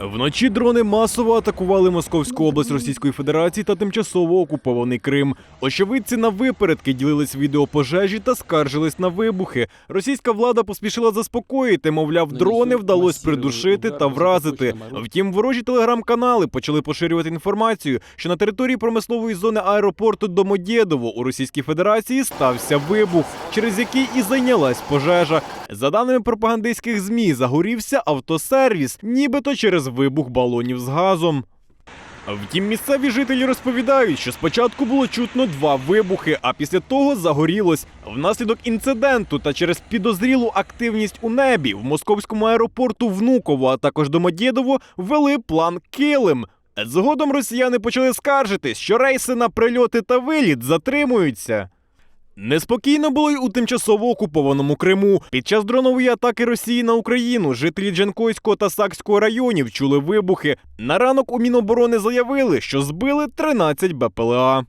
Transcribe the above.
Вночі дрони масово атакували Московську область Російської Федерації та тимчасово окупований Крим. Очевидці на випередки ділились відео пожежі та скаржились на вибухи. Російська влада поспішила заспокоїти, мовляв, дрони вдалося придушити та вразити. Втім, ворожі телеграм-канали почали поширювати інформацію, що на території промислової зони аеропорту Домодєдово у Російській Федерації стався вибух, через який і зайнялась пожежа. За даними пропагандистських змі, загорівся автосервіс, нібито через вибух балонів з газом. Втім, місцеві жителі розповідають, що спочатку було чутно два вибухи, а після того загорілось. Внаслідок інциденту та через підозрілу активність у небі в московському аеропорту Внуково, а також Домодєдово ввели план Килим. Згодом росіяни почали скаржитись, що рейси на прильоти та виліт затримуються. Неспокійно було й у тимчасово окупованому Криму. Під час дронової атаки Росії на Україну жителі Джанкойського та Сакського районів чули вибухи. На ранок у Міноборони заявили, що збили 13 БПЛА.